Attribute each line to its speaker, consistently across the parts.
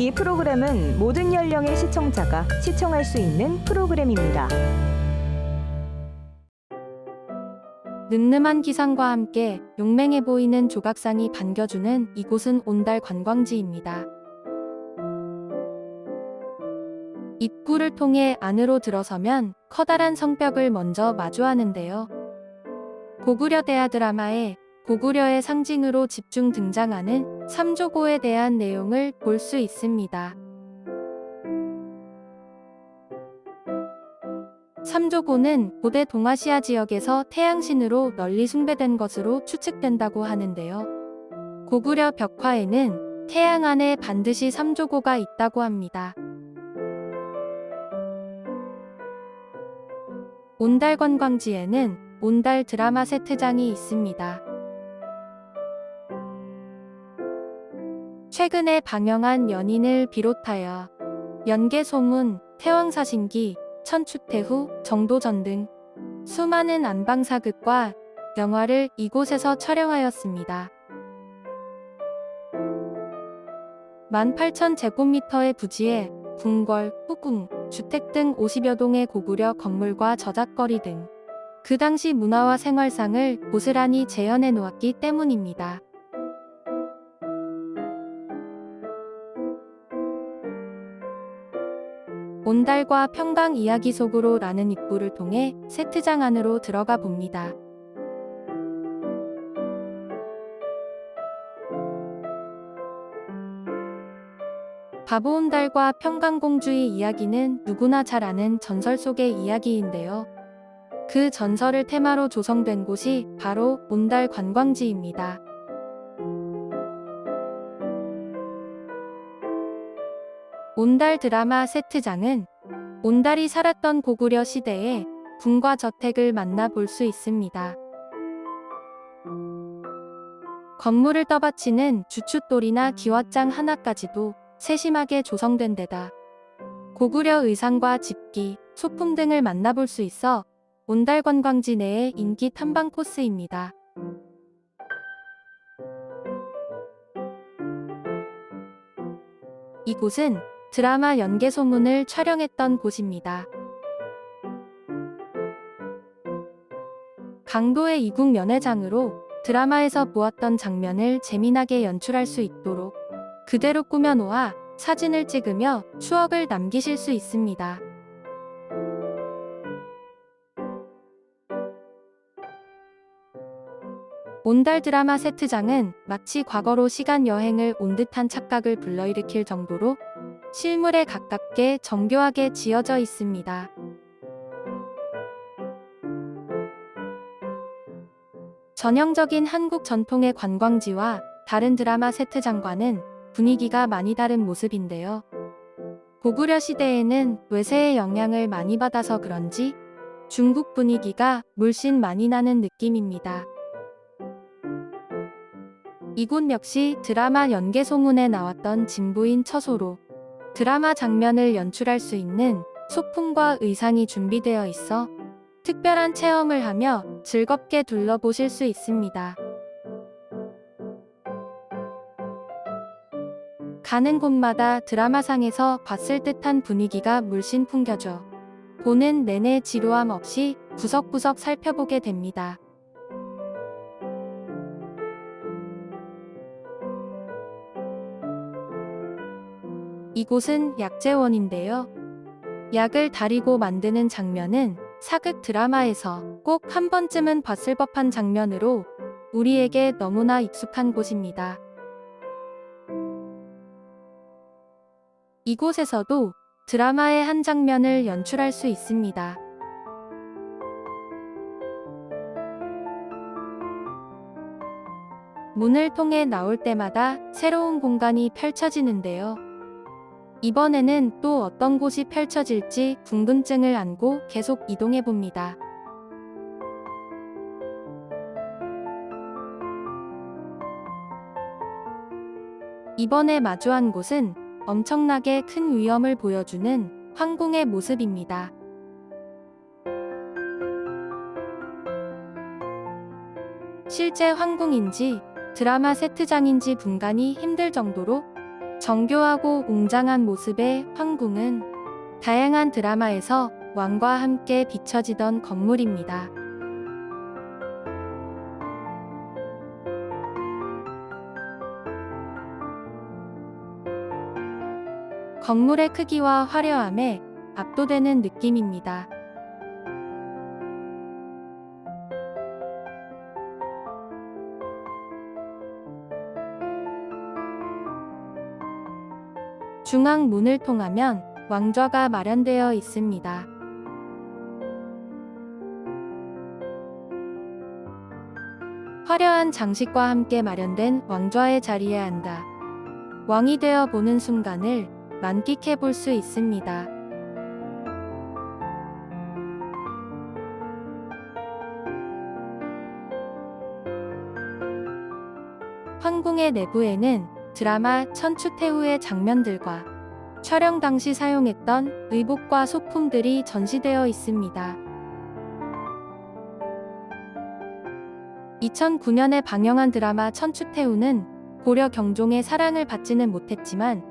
Speaker 1: 이 프로그램은 모든 연령의 시청자가 시청할 수 있는 프로그램입니다.
Speaker 2: 늠름한 기상과 함께 용맹해 보이는 조각상이 반겨주는 이곳은 온달 관광지입니다. 입구를 통해 안으로 들어서면 커다란 성벽을 먼저 마주하는데요. 고구려 대하 드라마에 고구려의 상징으로 집중 등장하는 삼조고에 대한 내용을 볼 수 있습니다. 삼조고는 고대 동아시아 지역에서 태양신으로 널리 숭배된 것으로 추측된다고 하는데요. 고구려 벽화에는 태양 안에 반드시 삼조고가 있다고 합니다. 온달 관광지에는 온달 드라마 세트장이 있습니다. 최근에 방영한 연인을 비롯하여 연개소문, 태왕사신기, 천추태후, 정도전 등 수많은 안방사극과 영화를 이곳에서 촬영하였습니다. 18,000제곱미터의 부지에 궁궐, 후궁, 주택 등 50여 동의 고구려 건물과 저작거리 등 그 당시 문화와 생활상을 고스란히 재현해 놓았기 때문입니다. 온달과 평강 이야기 속으로 라는 입구를 통해 세트장 안으로 들어가 봅니다. 바보온달과 평강공주의 이야기는 누구나 잘 아는 전설 속의 이야기인데요. 그 전설을 테마로 조성된 곳이 바로 온달 관광지입니다. 온달 드라마 세트장은 온달이 살았던 고구려 시대의 궁과 저택을 만나볼 수 있습니다. 건물을 떠받치는 주춧돌이나 기와장 하나까지도 세심하게 조성된 데다 고구려 의상과 집기, 소품 등을 만나볼 수 있어 온달 관광지 내의 인기 탐방 코스입니다. 이곳은 드라마 연계 소문을 촬영했던 곳입니다. 강도의 이국 연회장으로 드라마에서 보았던 장면을 재미나게 연출할 수 있도록 그대로 꾸며 놓아 사진을 찍으며 추억을 남기실 수 있습니다. 온달 드라마 세트장은 마치 과거로 시간 여행을 온 듯한 착각을 불러일으킬 정도로 실물에 가깝게 정교하게 지어져 있습니다. 전형적인 한국 전통의 관광지와 다른 드라마 세트장과는 분위기가 많이 다른 모습인데요. 고구려 시대에는 외세의 영향을 많이 받아서 그런지 중국 분위기가 물씬 많이 나는 느낌입니다. 이곳 역시 드라마 연개소문에 나왔던 진부인 처소로 드라마 장면을 연출할 수 있는 소품과 의상이 준비되어 있어 특별한 체험을 하며 즐겁게 둘러보실 수 있습니다. 가는 곳마다 드라마상에서 봤을 듯한 분위기가 물씬 풍겨져 보는 내내 지루함 없이 구석구석 살펴보게 됩니다. 이곳은 약재원인데요. 약을 다리고 만드는 장면은 사극 드라마에서 꼭 한 번쯤은 봤을 법한 장면으로 우리에게 너무나 익숙한 곳입니다. 이곳에서도 드라마의 한 장면을 연출할 수 있습니다. 문을 통해 나올 때마다 새로운 공간이 펼쳐지는데요. 이번에는 또 어떤 곳이 펼쳐질지 궁금증을 안고 계속 이동해 봅니다. 이번에 마주한 곳은 엄청나게 큰 위험을 보여주는 황궁의 모습입니다. 실제 황궁인지 드라마 세트장인지 분간이 힘들 정도로 정교하고 웅장한 모습의 황궁은 다양한 드라마에서 왕과 함께 비춰지던 건물입니다. 건물의 크기와 화려함에 압도되는 느낌입니다. 중앙 문을 통하면 왕좌가 마련되어 있습니다. 화려한 장식과 함께 마련된 왕좌의 자리에 앉아 왕이 되어 보는 순간을 만끽해 볼 수 있습니다. 황궁의 내부에는 드라마 천추태후의 장면들과 촬영 당시 사용했던 의복과 소품들이 전시되어 있습니다. 2009년에 방영한 드라마 천추태후는 고려 경종의 사랑을 받지는 못했지만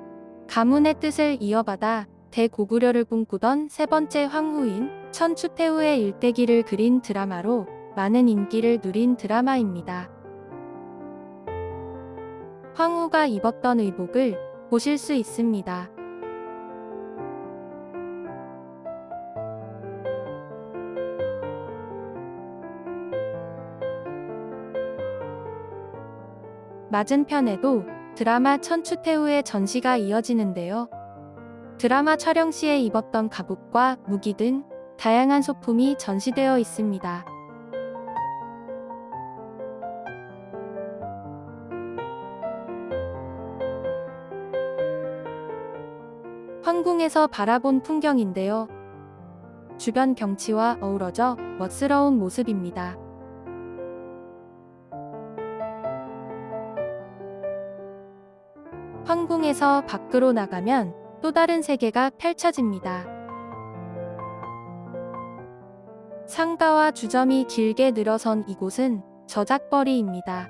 Speaker 2: 가문의 뜻을 이어받아 대고구려를 꿈꾸던 세 번째 황후인 천추태후의 일대기를 그린 드라마로 많은 인기를 누린 드라마입니다. 황후가 입었던 의복을 보실 수 있습니다. 맞은편에도 드라마 천추태후의 전시가 이어지는데요. 드라마 촬영 시에 입었던 갑옷과 무기 등 다양한 소품이 전시되어 있습니다. 황궁에서 바라본 풍경인데요. 주변 경치와 어우러져 멋스러운 모습입니다. 황궁에서 밖으로 나가면 또 다른 세계가 펼쳐집니다. 상가와 주점이 길게 늘어선 이곳은 저작거리입니다.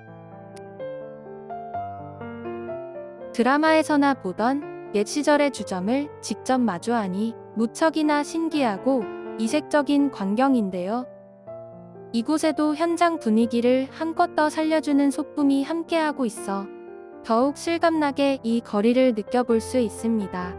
Speaker 2: 드라마에서나 보던 옛 시절의 주점을 직접 마주하니 무척이나 신기하고 이색적인 광경인데요. 이곳에도 현장 분위기를 한껏 더 살려주는 소품이 함께하고 있어 더욱 실감나게 이 거리를 느껴볼 수 있습니다.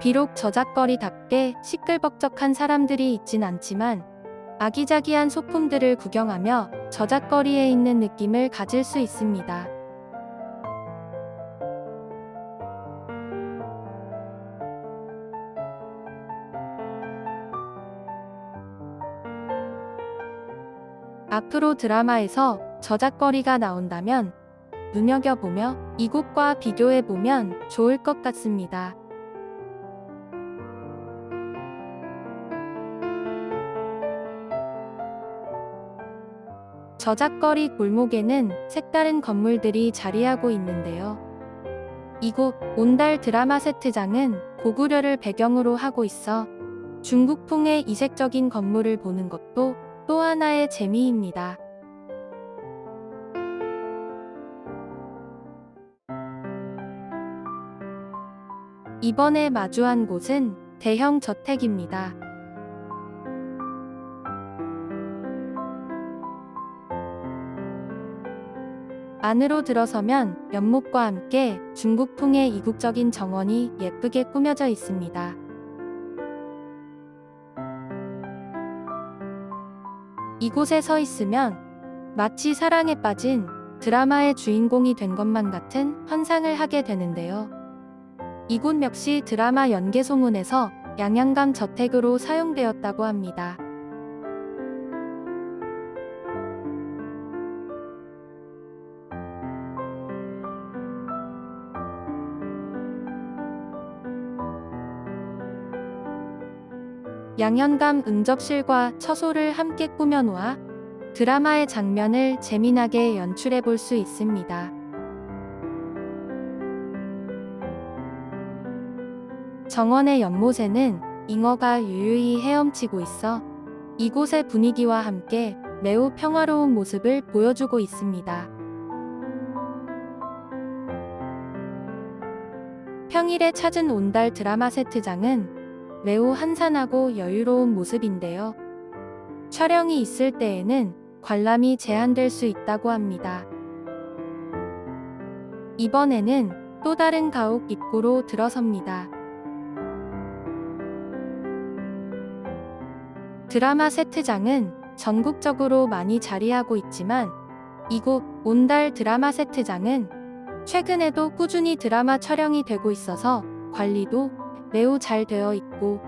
Speaker 2: 비록 저작거리답게 시끌벅적한 사람들이 있진 않지만 아기자기한 소품들을 구경하며 저작거리에 있는 느낌을 가질 수 있습니다. 앞으로 드라마에서 저작거리가 나온다면 눈여겨보며 이곳과 비교해보면 좋을 것 같습니다. 저작거리 골목에는 색다른 건물들이 자리하고 있는데요. 이곳 온달 드라마 세트장은 고구려를 배경으로 하고 있어 중국풍의 이색적인 건물을 보는 것도 또 하나의 재미입니다. 이번에 마주한 곳은 대형 저택입니다. 안으로 들어서면 연못과 함께 중국풍의 이국적인 정원이 예쁘게 꾸며져 있습니다. 이곳에 서 있으면 마치 사랑에 빠진 드라마의 주인공이 된 것만 같은 환상을 하게 되는데요. 이곳 역시 드라마 연개소문에서 양양감 저택으로 사용되었다고 합니다. 양현감 응접실과 처소를 함께 꾸며놓아 드라마의 장면을 재미나게 연출해 볼 수 있습니다. 정원의 연못에는 잉어가 유유히 헤엄치고 있어 이곳의 분위기와 함께 매우 평화로운 모습을 보여주고 있습니다. 평일에 찾은 온달 드라마 세트장은 매우 한산하고 여유로운 모습인데요. 촬영이 있을 때에는 관람이 제한될 수 있다고 합니다. 이번에는 또 다른 가옥 입구로 들어섭니다. 드라마 세트장은 전국적으로 많이 자리하고 있지만 이곳 온달 드라마 세트장은 최근에도 꾸준히 드라마 촬영이 되고 있어서 관리도 매우 잘 되어 있고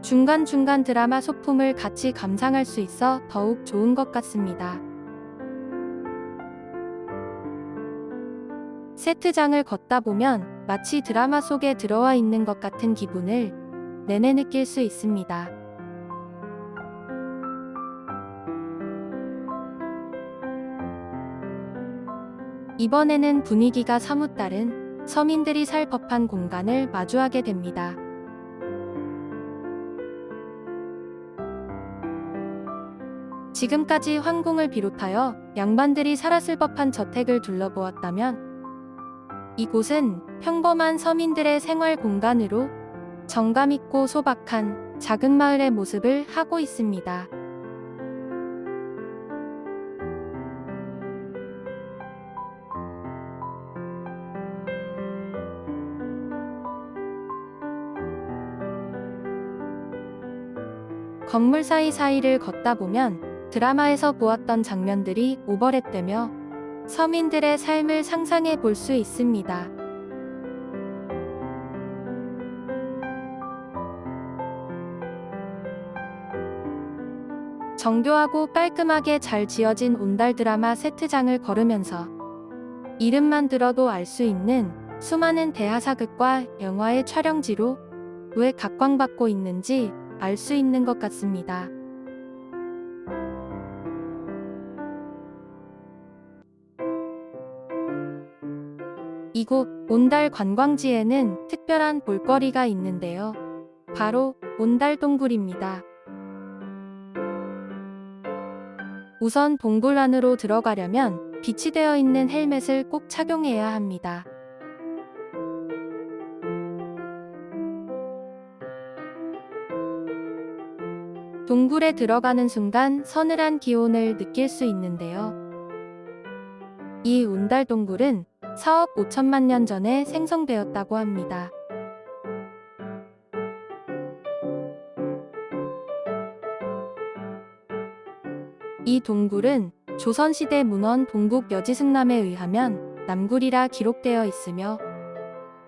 Speaker 2: 중간중간 드라마 소품을 같이 감상할 수 있어 더욱 좋은 것 같습니다. 세트장을 걷다 보면 마치 드라마 속에 들어와 있는 것 같은 기분을 내내 느낄 수 있습니다. 이번에는 분위기가 사뭇 다른 서민들이 살 법한 공간을 마주하게 됩니다. 지금까지 황궁을 비롯하여 양반들이 살았을 법한 저택을 둘러보았다면 이곳은 평범한 서민들의 생활 공간으로 정감 있고 소박한 작은 마을의 모습을 하고 있습니다. 건물 사이사이를 걷다 보면 드라마에서 보았던 장면들이 오버랩되며 서민들의 삶을 상상해 볼 수 있습니다. 정교하고 깔끔하게 잘 지어진 온달 드라마 세트장을 걸으면서 이름만 들어도 알 수 있는 수많은 대하사극과 영화의 촬영지로 왜 각광받고 있는지 알 수 있는 것 같습니다. 이곳 온달 관광지에는 특별한 볼거리가 있는데요. 바로 온달 동굴입니다. 우선 동굴 안으로 들어가려면 비치되어 있는 헬멧을 꼭 착용해야 합니다. 동굴에 들어가는 순간 서늘한 기온을 느낄 수 있는데요. 이 온달 동굴은 4억 5천만 년 전에 생성되었다고 합니다. 이 동굴은 조선시대 문헌 동국 여지승남에 의하면 남굴이라 기록되어 있으며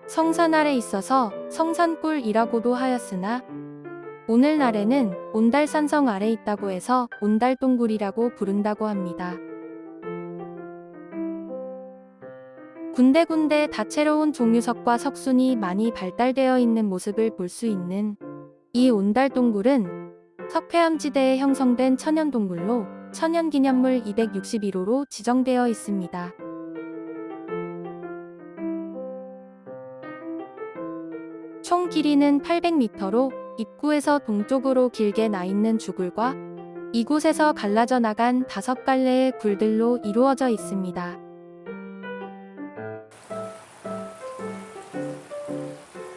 Speaker 2: 성산 아래 있어서 성산골이라고도 하였으나 오늘날에는 온달산성 아래 있다고 해서 온달동굴이라고 부른다고 합니다. 군데군데 다채로운 종유석과 석순이 많이 발달되어 있는 모습을 볼 수 있는 이 온달동굴은 석회암지대에 형성된 천연동굴로 천연기념물 261호로 지정되어 있습니다. 총 길이는 800m로 입구에서 동쪽으로 길게 나 있는 주굴과 이곳에서 갈라져 나간 다섯 갈래의 굴들로 이루어져 있습니다.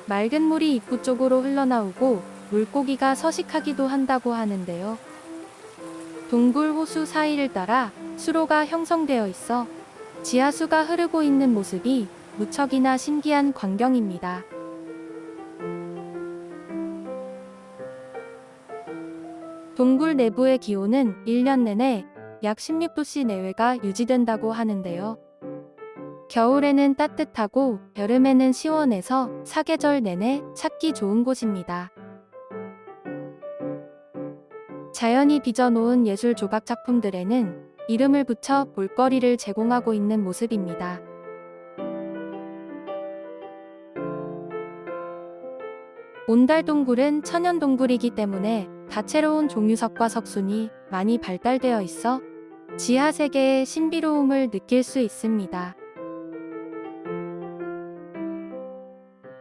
Speaker 2: 맑은 물이 입구 쪽으로 흘러나오고 물고기가 서식하기도 한다고 하는데요. 동굴 호수 사이를 따라 수로가 형성되어 있어 지하수가 흐르고 있는 모습이 무척이나 신기한 광경입니다. 동굴 내부의 기온은 1년 내내 약 16도씨 내외가 유지된다고 하는데요. 겨울에는 따뜻하고 여름에는 시원해서 사계절 내내 찾기 좋은 곳입니다. 자연이 빚어놓은 예술 조각 작품들에는 이름을 붙여 볼거리를 제공하고 있는 모습입니다. 온달동굴은 천연동굴이기 때문에 다채로운 종유석과 석순이 많이 발달되어 있어 지하 세계의 신비로움을 느낄 수 있습니다.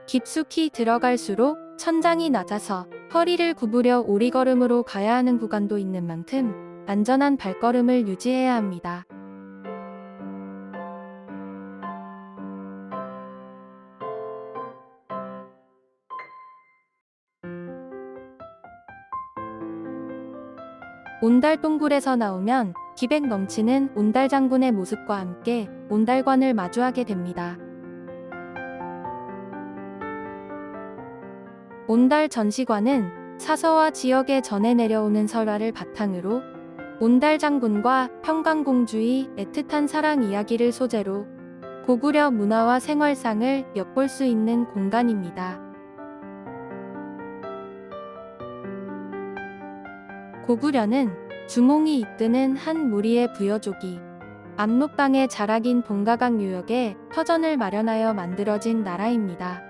Speaker 2: 깊숙이 들어갈수록 천장이 낮아서 허리를 구부려 오리걸음으로 가야 하는 구간도 있는 만큼 안전한 발걸음을 유지해야 합니다. 온달 동굴에서 나오면 기백 넘치는 온달 장군의 모습과 함께 온달관을 마주하게 됩니다. 온달 전시관은 사서와 지역에 전해 내려오는 설화를 바탕으로 온달 장군과 평강공주의 애틋한 사랑 이야기를 소재로 고구려 문화와 생활상을 엿볼 수 있는 공간입니다. 고구려는 주몽이 이끄는 한 무리의 부여족이 압록강의 자락인 동가강 유역에 터전을 마련하여 만들어진 나라입니다.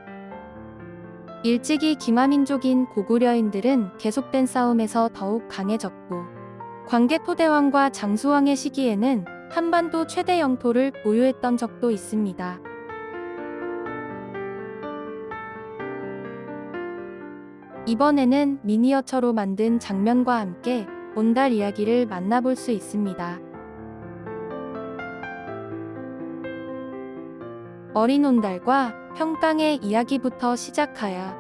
Speaker 2: 일찍이 기마민족인 고구려인들은 계속된 싸움에서 더욱 강해졌고 광개토대왕과 장수왕의 시기에는 한반도 최대 영토를 보유했던 적도 있습니다. 이번에는 미니어처로 만든 장면과 함께 온달 이야기를 만나볼 수 있습니다. 어린 온달과 평강의 이야기부터 시작하여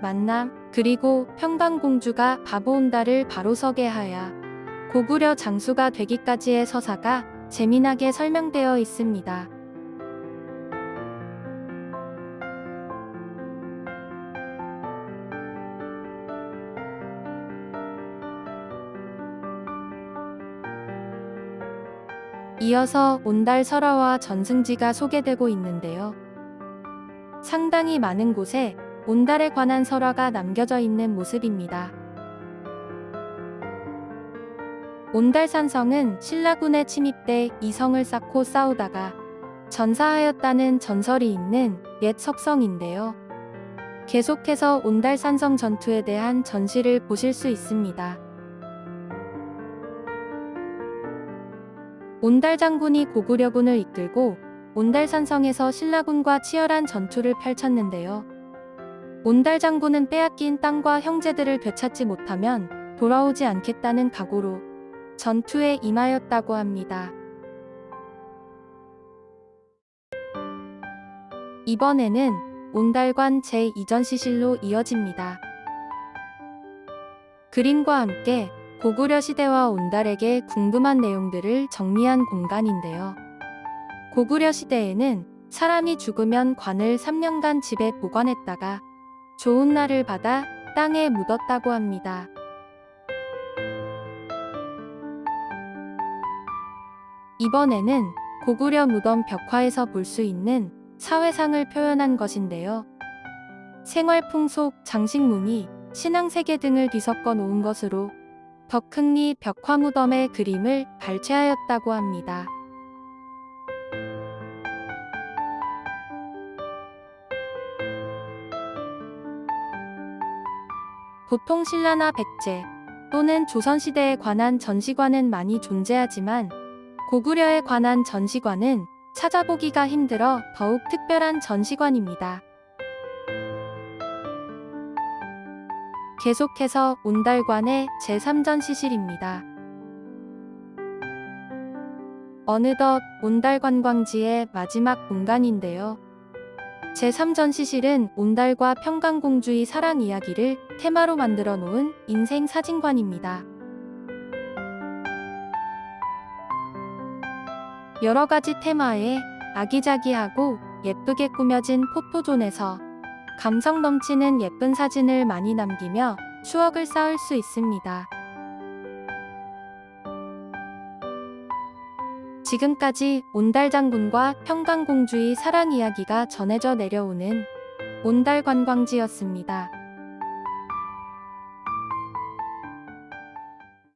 Speaker 2: 만남 그리고 평강공주가 바보 온달을 바로 서게 하여 고구려 장수가 되기까지의 서사가 재미나게 설명되어 있습니다. 이어서 온달 설화와 전승지가 소개되고 있는데요. 상당히 많은 곳에 온달에 관한 설화가 남겨져 있는 모습입니다. 온달산성은 신라군의 침입 때 이성을 쌓고 싸우다가 전사하였다는 전설이 있는 옛 석성인데요. 계속해서 온달산성 전투에 대한 전시를 보실 수 있습니다. 온달 장군이 고구려군을 이끌고 온달산성에서 신라군과 치열한 전투를 펼쳤는데요. 온달 장군은 빼앗긴 땅과 형제들을 되찾지 못하면 돌아오지 않겠다는 각오로 전투에 임하였다고 합니다. 이번에는 온달관 제2전 시실로 이어집니다. 그림과 함께 고구려 시대와 온달에게 궁금한 내용들을 정리한 공간인데요. 고구려 시대에는 사람이 죽으면 관을 3년간 집에 보관했다가 좋은 날을 받아 땅에 묻었다고 합니다. 이번에는 고구려 무덤 벽화에서 볼 수 있는 사회상을 표현한 것인데요. 생활 풍속, 장식 무늬, 신앙 세계 등을 뒤섞어 놓은 것으로 덕흥리 벽화무덤의 그림을 발췌하였다고 합니다. 보통 신라나 백제 또는 조선시대에 관한 전시관은 많이 존재하지만 고구려에 관한 전시관은 찾아보기가 힘들어 더욱 특별한 전시관입니다. 계속해서 온달관의 제3전 시실입니다. 어느덧 온달관 광지의 마지막 공간인데요. 제3전 시실은 온달과 평강공주의 사랑 이야기를 테마로 만들어 놓은 인생 사진관입니다. 여러 가지 테마에 아기자기하고 예쁘게 꾸며진 포토존에서 감성 넘치는 예쁜 사진을 많이 남기며 추억을 쌓을 수 있습니다. 지금까지 온달장군과 평강공주의 사랑 이야기가 전해져 내려오는 온달관광지였습니다.